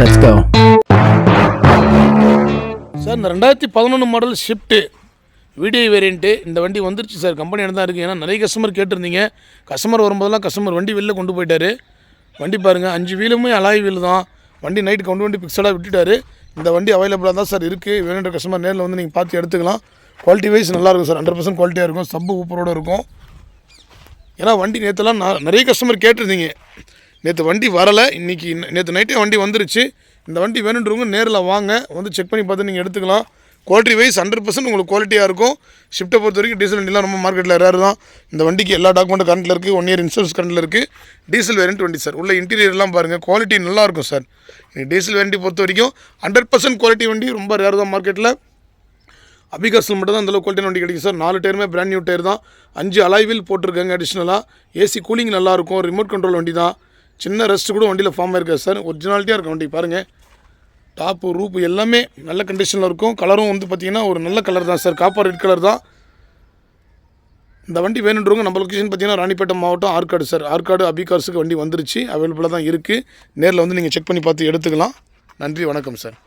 Let's go sir இந்த ரெண்டாயிரத்தி பதினொன்று மாடல் ஷிஃப்ட்டு விடிஐ வேரியண்ட்டு இந்த வண்டி வந்துருச்சு சார் கம்பெனியில் தான் இருக்குது ஏன்னா நிறைய கஸ்டமர் கேட்டிருந்தீங்க. கஸ்டமர் வரும்போதெல்லாம் கஸ்டமர் வண்டி வெளில கொண்டு போயிட்டார். வண்டி பாருங்கள் அஞ்சு வீலுமே அலாய் வீல் தான். வண்டி நைட் கொண்டு வண்டி பிக்ஸடாக விட்டுட்டாரு. இந்த வண்டி அவைலபிளாக தான் சார் இருக்குது வேணுன்ற கஸ்டமர் நேரில் வந்து நீங்கள் பார்த்து எடுத்துக்கலாம். குவாலிட்டி வைஸ் நல்லாயிருக்கும் சார் ஹண்ட்ரட் பர்சன்ட் குவாலிட்டியாக இருக்கும். சப்பு ஊப்பரோடு இருக்கும். ஏன்னா வண்டி நேற்றுலாம் நான் நிறைய கஸ்டமர் கேட்டிருந்தீங்க. நேற்று வண்டி வரலை. இன்றைக்கி நேற்று நைட்டே வண்டி வந்துருச்சு. இந்த வண்டி வேணுன்றவங்க நேரில் வாங்க. வந்து செக் பண்ணி பார்த்து நீங்கள் எடுத்துக்கலாம். குவாலிட்டி வைஸ் ஹண்ட்ரட் பர்சன்ட் உங்களுக்கு குவாலிட்டியாக இருக்கும். ஷிஃப்ட்டை பொறுத்த வரைக்கும் டீசல் வண்டிலாம் ரொம்ப மார்க்கெட்டில் ரேர் தான். இந்த வண்டிக்கு எல்லா டாக்குமெண்ட்டும் கரண்ட்டில் இருக்குது ஒன் இயர் இன்சூரன்ஸ் கரண்ட்டில் இருக்குது டீசல் வேரியன்ட் வண்டி சார் உள்ள இன்டீரியர்லாம் பாருங்கள் குவாலிட்டி நல்லாயிருக்கும் சார் டீசல் வேரண்டி பொறுத்த வரைக்கும் ஹண்ட்ரட் பர்சன்ட் குவாலிட்டி வண்டி ரொம்ப ரேர் தான் மார்க்கெட்டில் அபிகாசில் மட்டும் தான் அந்தளவு குவாலிட்டி வண்டி கிடைக்கும் சார் நாலு டயருமே பிராண்ட் நியூ டயர் தான். அஞ்சு அலாய்வில் போட்டிருக்காங்க அடிஷ்னலாக ஏசி கூலிங் நல்லாயிருக்கும் ரிமோட் கண்ட்ரோல் வண்டி தான். சின்ன ரெஸ்ட் கூட வண்டியில் ஃபார்ம் ஆயிருக்காது சார். ஒரிஜினாலிட்டியாக இருக்கும் வண்டி பாருங்கள் டாப்பு ரூப்பு எல்லாமே நல்ல கண்டிஷனில் இருக்கும். கலரும் வந்து பார்த்திங்கன்னா ஒரு நல்ல கலர் தான் சார். காப்பர் ரெட் கலர் தான். இந்த வண்டி வேணுன்றவங்க நம்ம லொக்கேஷன் பார்த்தீங்கன்னா ராணிப்பேட்டை மாவட்டம் ஆற்காடு சார். ஆற்காடு அபிகார்ஸுக்கு வண்டி வந்துருச்சு. அவைலபிளாக தான் இருக்குது நேரில் வந்து நீங்கள் செக் பண்ணி பார்த்து எடுத்துக்கலாம். நன்றி வணக்கம் சார்.